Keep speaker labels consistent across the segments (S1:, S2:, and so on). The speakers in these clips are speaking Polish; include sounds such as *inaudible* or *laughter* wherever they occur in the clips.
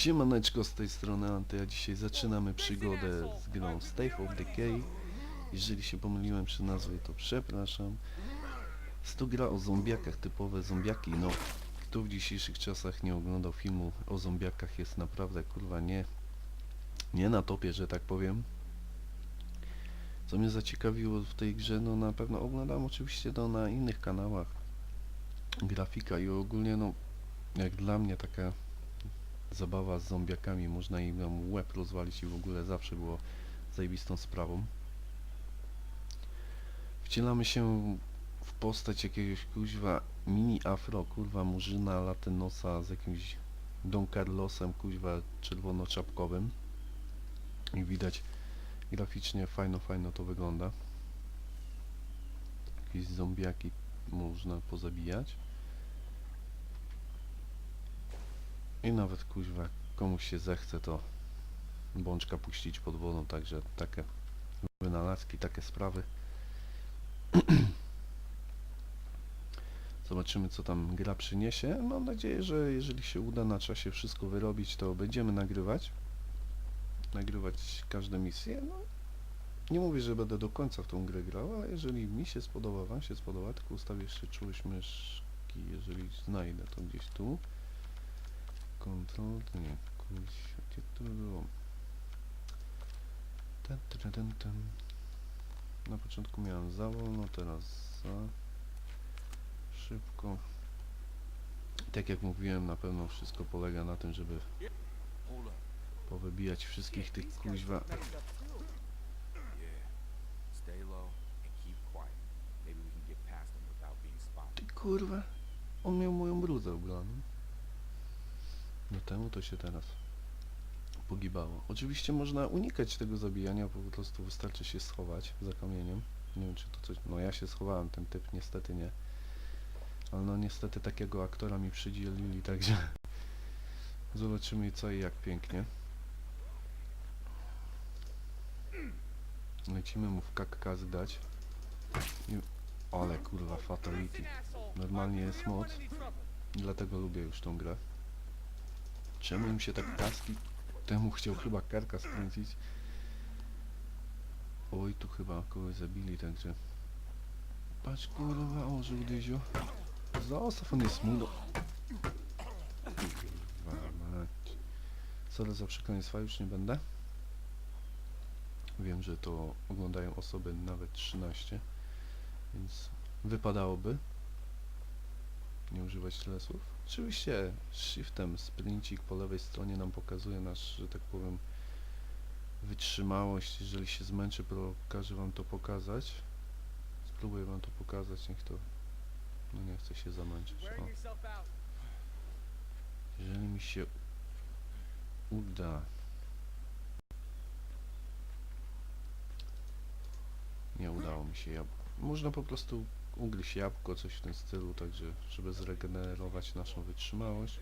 S1: Siemaneczko z tej strony Anty, a dzisiaj zaczynamy przygodę z grą State of Decay. Jeżeli się pomyliłem przy nazwie, to przepraszam. Jest to gra o zombiakach, typowe zombiaki, no kto w dzisiejszych czasach nie oglądał filmu o zombiakach jest naprawdę kurwa nie, nie na topie, że tak powiem. Co mnie zaciekawiło w tej grze, no na pewno oglądam oczywiście to na innych kanałach. Grafika i ogólnie no jak dla mnie taka zabawa z zombiakami, można im tam łeb rozwalić i w ogóle zawsze było zajebistą sprawą. Wcielamy się w postać jakiegoś kuźwa mini afro, kurwa murzyna latynosa z jakimś Don Carlosem, kuźwa czerwono-czapkowym. I widać graficznie fajno, fajno to wygląda. Jakieś zombiaki można pozabijać. I nawet kuźwa, komuś się zechce to bączka puścić pod wodą, także takie wynalazki, takie sprawy. *clears throat* Zobaczymy co tam gra przyniesie. Mam nadzieję, że jeżeli się uda na czasie wszystko wyrobić, to będziemy nagrywać. Nagrywać każde misje. No, nie mówię, że będę do końca w tą grę grał, ale jeżeli mi się spodoba, wam się spodoba, tylko ustawię jeszcze czułość myszki, jeżeli znajdę to gdzieś tu. Control, to nie, kuźwa, gdzie to było? Na początku miałem za wolno, teraz za szybko. Tak jak mówiłem, na pewno wszystko polega na tym, żeby powybijać wszystkich tych kuźwa. Ty kurwa, on miał moją brudę ubraną. No temu to się teraz pogibało. Oczywiście można unikać tego zabijania, po prostu wystarczy się schować za kamieniem. Nie wiem czy to coś... No ja się schowałem, ten typ niestety nie. Ale no niestety takiego aktora mi przydzielili, także *laughs* zobaczymy co i jak pięknie. Lecimy mu w kakaz dać. I... Ale kurwa fatality. Normalnie jest moc. Dlatego lubię już tą grę. Czemu im się tak kaski? Temu chciał chyba karka skręcić. Oj, tu chyba kogoś zabili, także... Patrz kurwa, ożył Dyziu. Zostaw, on jest mudo. Sorry za przekleństwa, już nie będę. Wiem, że to oglądają osoby nawet 13, więc wypadałoby nie używać tyle słów. Oczywiście shiftem sprincik po lewej stronie nam pokazuje nasz, że tak powiem, wytrzymałość. Jeżeli się zmęczy, pokażę wam to pokazać. Spróbuję wam to pokazać, niech to... No nie chcę się zamęczyć. O. Jeżeli mi się uda... Nie udało mi się jabłko. Można po prostu ugryźć jabłko, coś w tym stylu, także żeby zregenerować naszą wytrzymałość.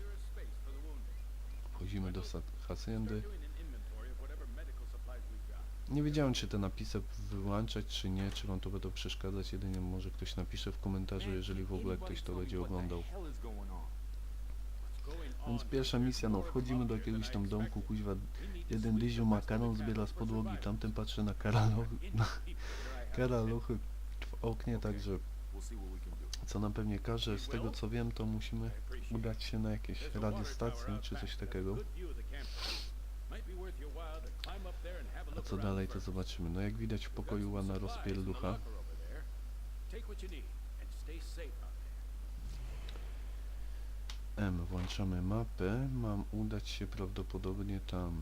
S1: Wchodzimy do haciendy. Nie wiedziałem, czy te napisy wyłączać, czy nie, czy wam to będą przeszkadzać. Jedynie może ktoś napisze w komentarzu, jeżeli w ogóle ktoś to będzie oglądał. Więc pierwsza misja, no wchodzimy do jakiegoś tam domku, kuźwa, jeden dyziu makaron zbiera z podłogi, tamten patrzy na na karalochy w oknie, także co nam pewnie każe, z tego co wiem, to musimy udać się na jakieś radiostacje, czy coś takiego. A co dalej, to zobaczymy. No jak widać w pokoju ładna rozpierducha. M, włączamy mapę. Mam udać się prawdopodobnie tam.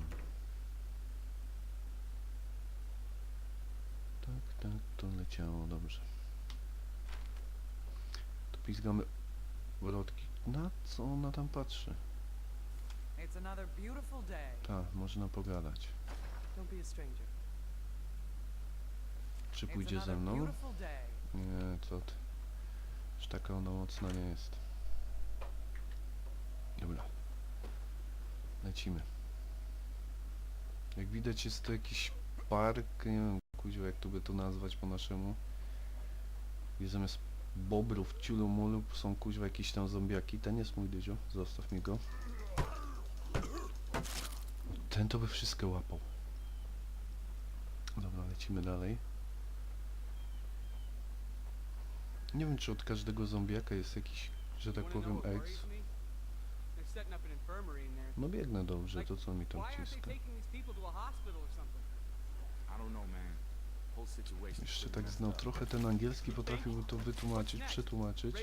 S1: Tak, tak, to leciało, dobrze. Pizgamy wrotki. Na co ona tam patrzy? Tak, można pogadać. Czy pójdzie ze mną? Nie, co ty. Aż taka ona mocna nie jest. Dobra. Lecimy. Jak widać jest to jakiś park, nie wiem kuźwa jak tu by to nazwać po naszemu. Gdzie zamiast bobrów, ciulu mulu są kuźwa jakieś tam zombiaki. Ten jest mój dyzio, zostaw mi go. Ten to by wszystko łapał. Dobra, lecimy dalej. Nie wiem, czy od każdego zombiaka jest jakiś, że tak powiem, ex. No biegnę dobrze, to co mi tam ciska.
S2: I don't know, man.
S1: Jeszcze tak znał trochę ten angielski, potrafiłby to wytłumaczyć, przetłumaczyć.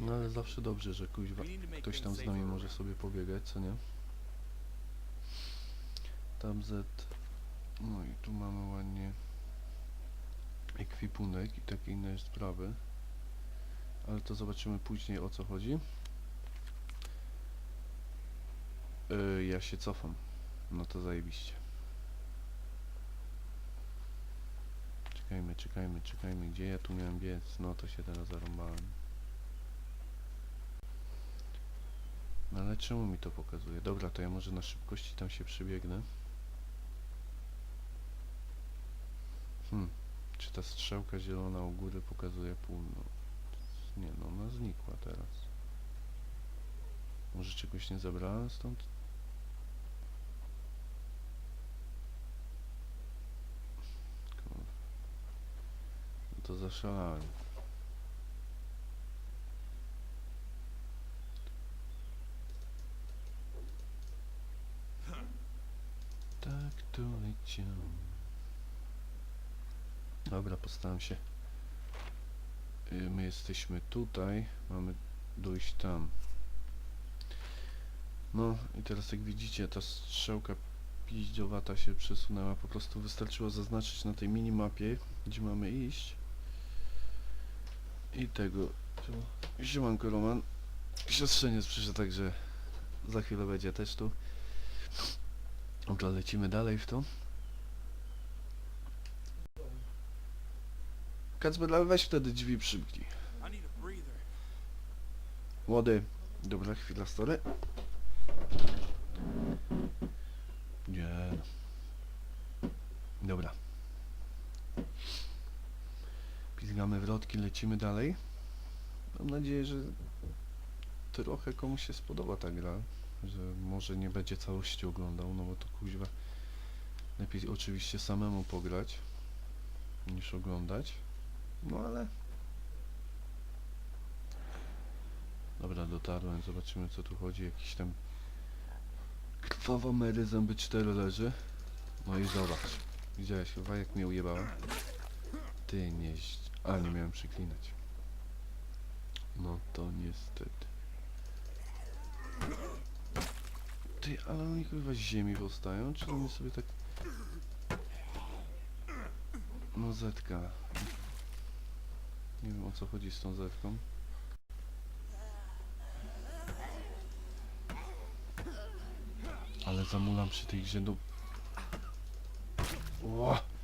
S1: No ale zawsze dobrze, że kuźwa ktoś tam z nami może sobie pobiegać, co nie? Tam Z. No i tu mamy ładnie ekwipunek i takie inne sprawy. Ale to zobaczymy później o co chodzi. Yy, ja się cofam. No to zajebiście. Czekajmy, czekajmy, czekajmy. Gdzie ja tu miałem biec? No to się teraz zarąbałem. No ale czemu mi to pokazuje? Dobra, to ja może na szybkości tam się przybiegnę. Hmm. Czy ta strzałka zielona u góry pokazuje północ? Nie no, ona znikła teraz. Może czegoś nie zabrałem stąd? To zaszalałem. Tak to leciał. Dobra, postaram się. Y, My jesteśmy tutaj, mamy dojść tam. No i teraz jak widzicie ta strzałka piździowata się przesunęła, po prostu wystarczyło zaznaczyć na tej minimapie, gdzie mamy iść. I tego. Siemanko Roman. Siostrzeniec przyszedł, także za chwilę będzie też tu. Dobra, lecimy dalej w to. Kacper, ale weź wtedy drzwi przymknij. Młody. Dobra, chwila story. Nie. Dobra. Pizgamy wrotki, lecimy dalej. Mam nadzieję, że trochę komuś się spodoba ta gra. Że może nie będzie całości oglądał, no bo to kuźwa. Lepiej oczywiście samemu pograć niż oglądać. No ale Dobra, dotarłem, zobaczymy co tu chodzi, jakiś tam krwawa Mary zęby 4 leży. No i zobacz, widziałeś chyba jak mnie ujebała? Ty nie... A, nie miałem przyklinać. No to niestety. Ty, ale oni chyba z ziemi powstają, czy oni sobie tak... No Zetka. Nie wiem o co chodzi z tą Zetką. Ale zamulam przy tej grze, no... Ło!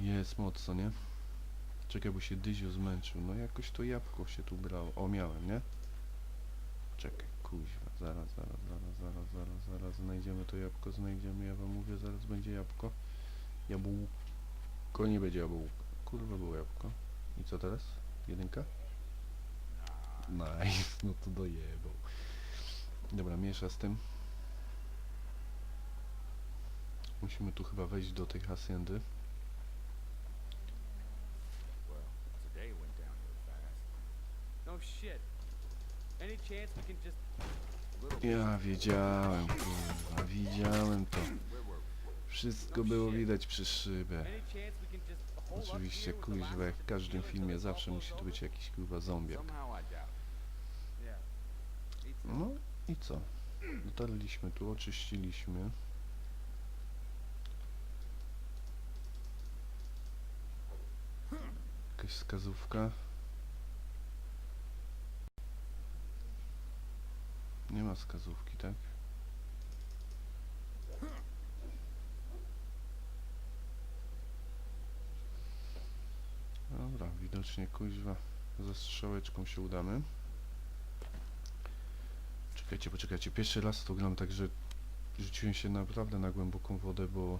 S1: Jest mocno, nie? Czekaj, bo się Dyzio zmęczył. No jakoś to jabłko się tu brało. O, miałem, nie? Czekaj, kuźwa. Zaraz, zaraz, zaraz, zaraz, zaraz, zaraz. Znajdziemy to jabłko, znajdziemy. Ja wam mówię, zaraz będzie jabłko. Jabłko nie będzie jabłko. Kurwa, było jabłko. I co teraz? Jedynka? Nice, no to dojebał. Dobra, miesza z tym. Musimy tu chyba wejść do tej haciendy. Ja wiedziałem, kurwa, widziałem to. Wszystko było widać przez szybę. Oczywiście, kuźwa, jak w każdym filmie zawsze musi tu być jakiś kurwa zombiak. No i co? Dotarliśmy tu, oczyściliśmy. Jakaś wskazówka. Nie ma wskazówki, tak? Dobra, widocznie kuźwa ze strzałeczką się udamy. Czekajcie, poczekajcie. Pierwszy raz to gram, także rzuciłem się naprawdę na głęboką wodę, bo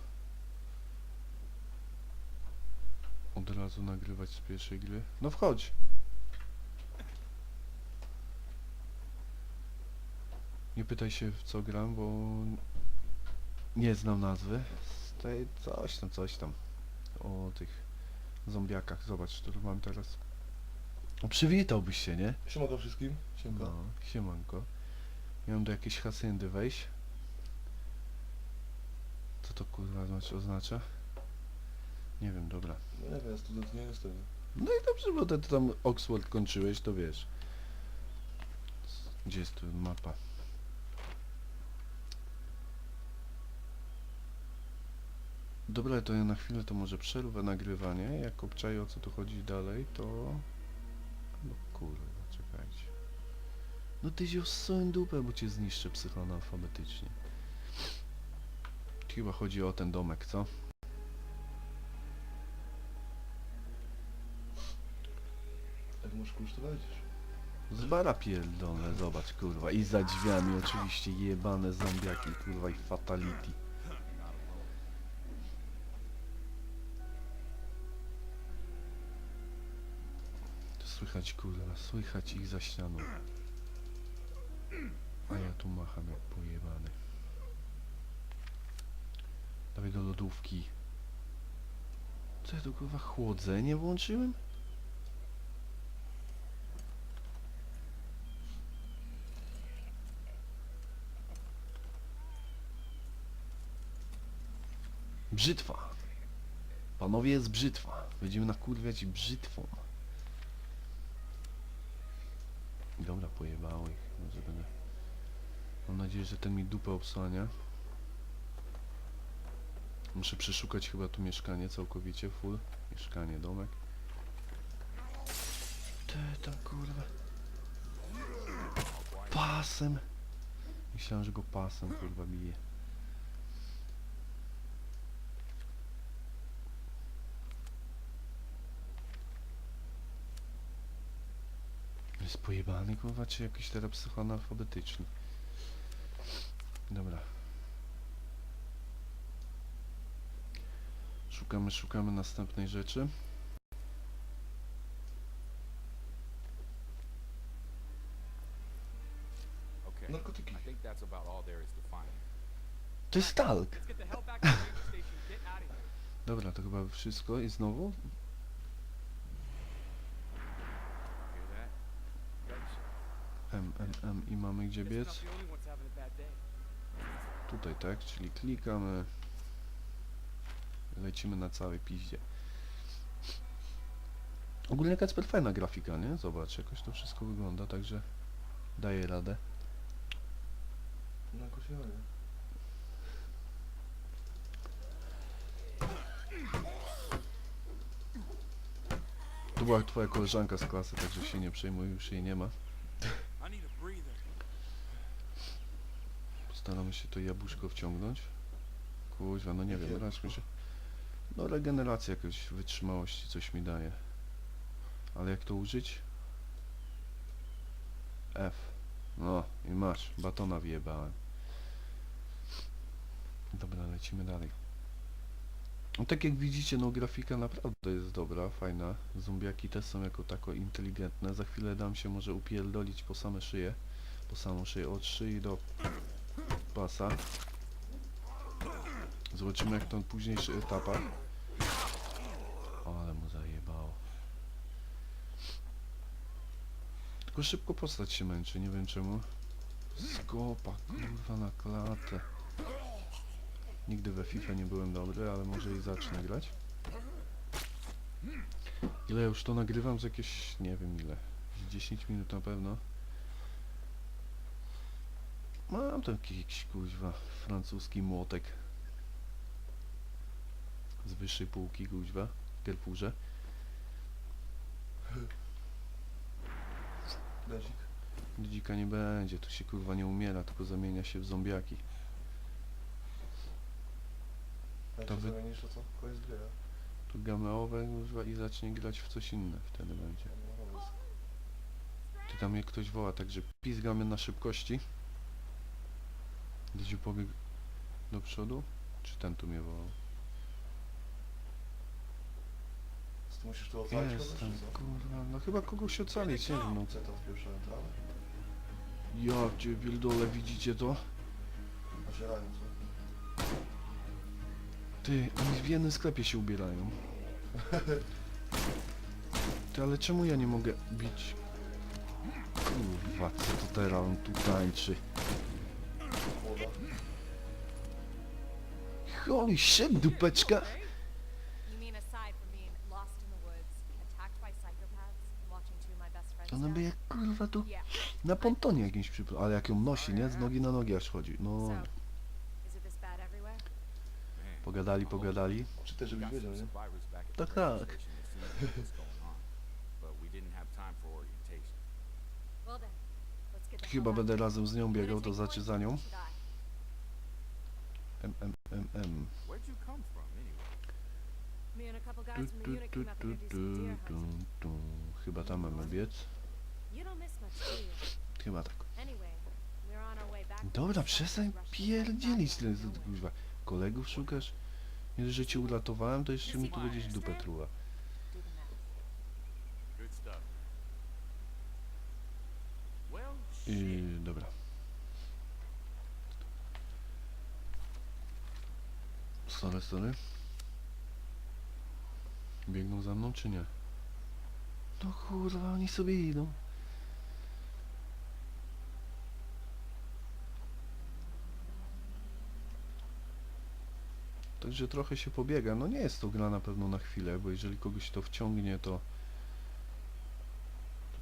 S1: od razu nagrywać z pierwszej gry. No wchodź! Nie pytaj się w co gram, bo nie znam nazwy. Z tej coś tam, coś tam. O tych zombiakach. Zobacz, tu mam teraz. O, przywitałbyś się, nie?
S3: Siemano wszystkim. Siemka.
S1: No, siemanko. Miałem do jakiejś hasyndy wejść. Co to kurwa znaczy, oznacza? Nie wiem, dobra.
S3: No nie wiem, student nie jestem.
S1: No i dobrze, bo ty tam Oxford kończyłeś, to wiesz. Gdzie jest tu mapa? Dobra, to ja na chwilę to może przerwę nagrywanie. Jak obczaję o co tu chodzi dalej, to... No kurwa, czekajcie. No ty się wsuń dupę, bo cię zniszczę psychoanalfabetycznie. Chyba chodzi o ten domek, co?
S3: Jak masz klucz, to wejdziesz.
S1: Z bara pierdolne, zobacz kurwa. I za drzwiami oczywiście jebane zombiaki kurwa i fatality. Słychać kurwa, słychać ich za ścianą. A ja tu macham jak pojebany. Dawaj do lodówki. Co ja tu kurwa chłodzenie włączyłem? Brzytwa. Panowie, jest brzytwa. Będziemy nakurwiać brzytwą. Dobra, pojebało ich. Może będę... Mam nadzieję, że ten mi dupę obsłania. Muszę przeszukać chyba tu mieszkanie całkowicie, full. Mieszkanie, domek. Te tam kurwa. Pasem. Myślałem, że go pasem kurwa bije. Pojebany kurwa, czy jakiś teraz psychoanalfabetyczny? Dobra. Szukamy, szukamy następnej rzeczy.
S3: Narkotyki.
S2: To
S1: jest talk! Dobra, to chyba wszystko i znowu? M, M, M i mamy gdzie biec. Tutaj tak, czyli klikamy. Lecimy na całej piździe. Ogólnie Kacper fajna grafika, nie? Zobacz, jakoś to wszystko wygląda, także daje radę.
S3: No jakoś ja nie.
S1: To była twoja koleżanka z klasy, także się nie przejmuj, już jej nie ma.
S2: I need a breather.
S1: Postaramy się to jabłuszko wciągnąć. Kuźwa, no nie wiem, raz mi się... No regeneracja jakoś wytrzymałości coś mi daje. Ale jak to użyć? F. No i masz, batona wjebałem. Dobra, lecimy dalej. No tak jak widzicie, no grafika naprawdę jest dobra, fajna. Zombiaki też są jako tako inteligentne. Za chwilę dam się może upierdolić po same szyję. Po samą szyję, od szyi do pasa. Zobaczymy jak to w późniejszych etapach. Ale mu zajebało. Tylko szybko postać się męczy, nie wiem czemu. Skopa, kurwa na klatę. Nigdy we FIFA nie byłem dobry, ale może i zacznę grać. Ile już to nagrywam? Z jakieś, nie wiem ile. Z 10 minut na pewno. Mam taki jakiś kuźwa francuski młotek. Z wyższej półki kuźwa. w Carrefourze.
S3: Gazik.
S1: Dzika nie będzie, tu się kurwa nie umiera, tylko zamienia się w zombiaki.
S3: Jak
S1: To wy-
S3: zamienisz, to co? Koniec gry?
S1: Tu gameowe kuźwa i zacznie grać w coś inne wtedy będzie.
S3: No, no, no.
S1: Ty tam mnie ktoś woła, także pizgamy na szybkości. Gdzieś pobiegł do przodu? Czy ten tu mnie wołał?
S3: Ty musisz tu ocalić kogoś,
S1: Jestem,
S3: czy co?
S1: kurwa, no chyba kogoś ocalić, nie wiem, no.
S3: Co trawę?
S1: Ja cię pierdolę, widzicie to?
S3: Osierają, co?
S1: Ty, oni w jednym sklepie się ubierają. Ty, ale czemu ja nie mogę bić? Kurwa, co to teraz on tu tańczy? Holy shit, dupeczka. Ona by jak kurwa tu na pontonie jakimś przypływa, ale jak ją nosi, nie? Z nogi na nogi aż chodzi. No. Pogadali, pogadali.
S3: Czy też żebyś wiedział, nie?
S1: Tak, tak. Chyba będę razem z nią biegał, to znaczy za nią. M, M, M, M.
S2: Where'd you come from, anyway?
S4: Me and a couple guys from the unit came up here to do some deer hunting.
S1: Chyba tam mamy biec.
S4: You don't miss much, do you?
S1: Chyba tak.
S4: Anyway, we're on our way back.
S1: Dobra,
S4: the
S1: przestań pierdzielić tyle, ty, kuźwa. Kolegów szukasz? Nie, dość, że cię uratowałem, to jeszcze mi tu będziesz dupę truła.
S4: Do the math.
S2: Good stuff. Well,
S1: Yy, dobra. Sorry, sorry. Biegną za mną, czy nie? No kurwa, oni sobie idą. Także trochę się pobiega. No nie jest to gra na pewno na chwilę, bo jeżeli kogoś to wciągnie, to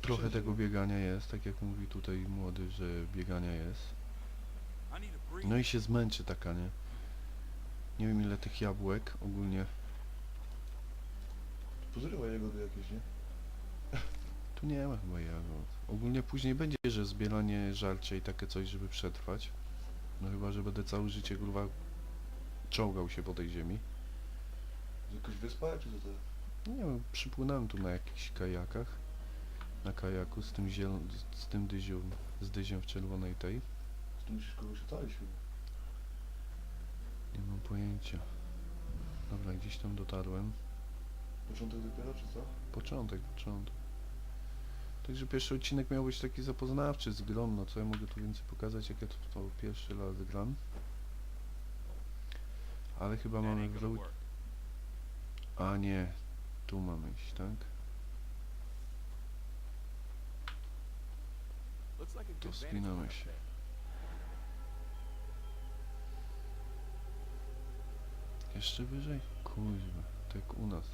S1: trochę tego biegania jest, tak jak mówi tutaj młody, że biegania jest. No i się zmęczy taka, nie? Nie wiem ile tych jabłek ogólnie.
S3: Pozrywa jagody jakieś, nie? *laughs*
S1: Tu nie ma chyba jagód. Ogólnie później będzie, że zbieranie żarcia i takie coś, żeby przetrwać. No chyba, że będę całe życie kurwa czołgał się po tej ziemi.
S3: Jakaś wyspa, czy co to?
S1: Nie wiem, przypłynąłem tu na jakichś kajakach. Na kajaku z tym ziel... z tym dyzią, z dyzią w czerwonej tej.
S3: Tu musisz kogoś ocalić chyba.
S1: Nie mam pojęcia. Dobra, gdzieś tam dotarłem.
S3: Początek dopiero, czy co?
S1: Początek, początek. Także pierwszy odcinek miał być taki zapoznawczy z grą, no co ja mogę tu więcej pokazać, jak ja to, to pierwszy raz gram. Ale chyba mamy
S2: work.
S1: A nie, tu mamy iść, tak? To
S2: up
S1: się. Jeszcze wyżej? Kuźwa, tak u nas.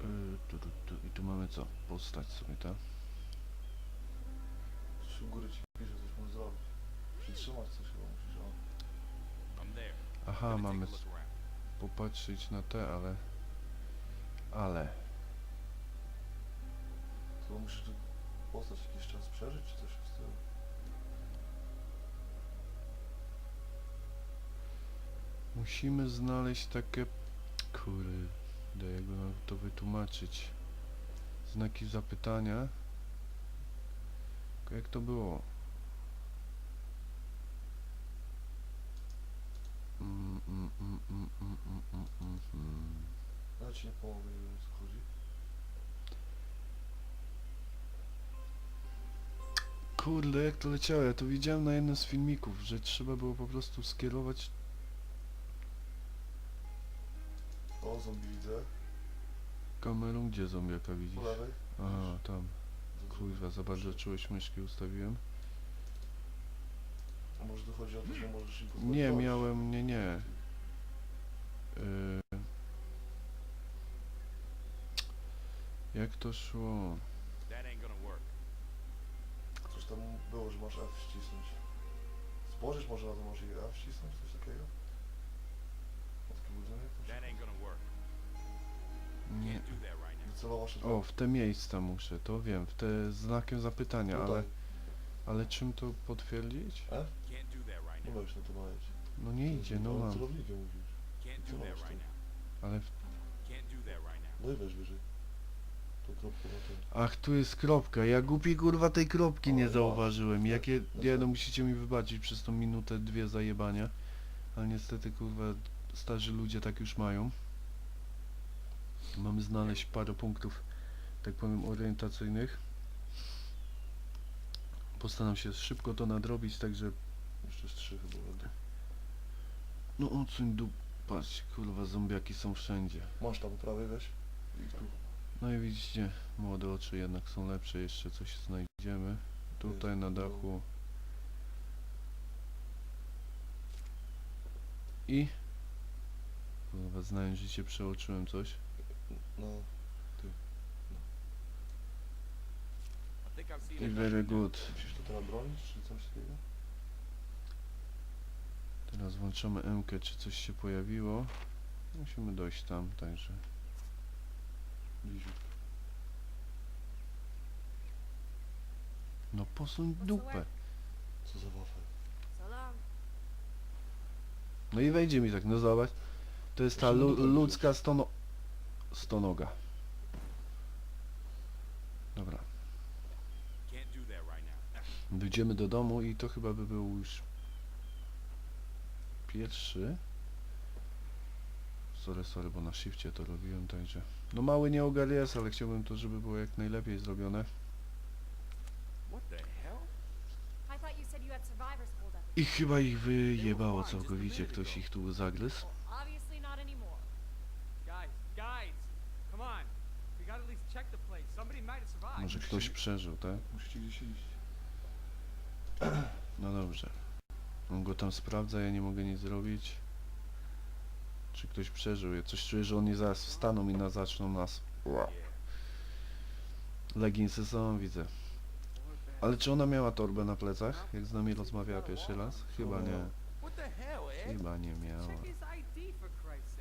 S1: Yy, tu, tu, tu. I tu mamy co? Postać sobie, tak?
S3: U góry ci pisze, coś możesz zrobić. Przytrzymać coś chyba musisz, o.
S1: Aha, mamy popatrzeć na te, ale... Ale...
S3: To musisz tu postać jakiś czas przeżyć, czy coś
S1: Musimy znaleźć takie... Kurde, jakby mam to wytłumaczyć. Znaki zapytania. Jak to było? Kurde, jak to leciało? Ja to widziałem na jednym z filmików, że trzeba było po prostu skierować
S3: O, zombie widzę.
S1: Kamerą, gdzie zombiaka widzisz?
S3: Po lewej.
S1: Aha, tam. Kuźwa, za bardzo czułeś myszki ustawiłem.
S3: A może tu chodzi o to, że możesz im pozwolić
S1: Nie, miałem, nie, nie. Yy, jak to szło?
S2: That ain't gonna work.
S3: Coś tam było, że masz F ścisnąć. Spojrzysz może na to, może i F ścisnąć, coś takiego? Takie budynek?
S1: Nie. O, w te miejsca muszę, to wiem, w te znakiem zapytania, ale,
S3: Tutaj.
S1: ale czym to potwierdzić?
S3: Nie
S2: now.
S3: możesz na to mająć.
S1: No nie idzie, no mam,
S3: celownikiem musisz.
S1: Ale... w-.
S3: No i weź wyżej. To kropkę na tym.
S1: Ach, tu jest kropka, ja głupi kurwa tej kropki nie zauważyłem, jakie...
S3: No
S1: Nie
S3: to-
S1: no, musicie mi wybaczyć przez tą minutę, dwie zajebania, ale niestety kurwa, starzy ludzie tak już mają. Mamy znaleźć parę punktów tak powiem, orientacyjnych. Postaram się szybko to nadrobić, także
S3: Jeszcze z trzy chyba będę.
S1: no odsuń dup... Patrz, kurwa, zombiaki są wszędzie.
S3: Masz tam prawie weź. I tu.
S1: No i widzicie, młode oczy jednak są lepsze, jeszcze coś znajdziemy. Tutaj na dachu. I... Kurwa, znając życie, przeoczyłem coś.
S3: No.
S2: I've seen
S1: I very good.
S3: Musisz to teraz bronić, czy coś takiego?
S1: Teraz włączamy MK, czy coś się pojawiło. Musimy dojść tam, także... No posuń dupę.
S3: Co za wafel.
S1: No i wejdzie mi tak, no zobacz. To jest ta lu ludzka stono... stonoga. Dobra. Dojdziemy do domu i to chyba by był już pierwszy. Sorry, sorry, bo na shifcie to robiłem, także... No mały nieogar jest, ale chciałbym to, żeby było jak najlepiej zrobione.
S4: I
S1: chyba ich wyjebało całkowicie, ktoś ich tu zagryzł.
S4: Well, obviously not anymore.
S5: Guys, guys, come on. We gotta at least check the place. Somebody
S1: Może ktoś przeżył, tak?
S3: Musicie gdzieś iść.
S1: No dobrze. On go tam sprawdza, ja nie mogę nic zrobić. Czy ktoś przeżył? Ja coś czuję, że oni zaraz wstaną i na zaczną nas. Leginsy są, widzę. Ale czy ona miała torbę na plecach, jak z nami rozmawiała pierwszy raz? Chyba nie.
S2: What the hell, Ed?
S1: Chyba nie miała.
S5: Check his ID for Christ's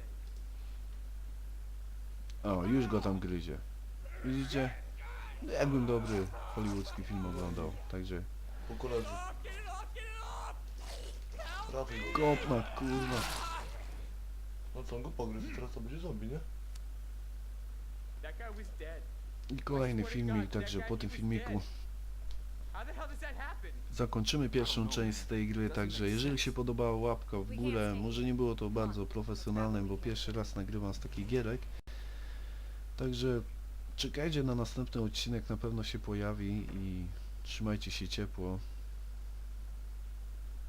S5: sake.
S1: O, już go tam gryzie. Widzicie? No, Jakbym dobry hollywoodzki film oglądał, także...
S3: Po koledzy.
S1: Kopna, kurwa.
S3: No co, on go pogryzł, teraz to będzie zombie, nie?
S1: I kolejny filmik, także po tym filmiku. zakończymy pierwszą część z tej gry, także jeżeli się podobała łapka w górę, może nie było to bardzo profesjonalne, bo pierwszy raz nagrywam z takich gierek, także czekajcie na następny odcinek, na pewno się pojawi i trzymajcie się ciepło.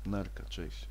S1: Narka, cześć.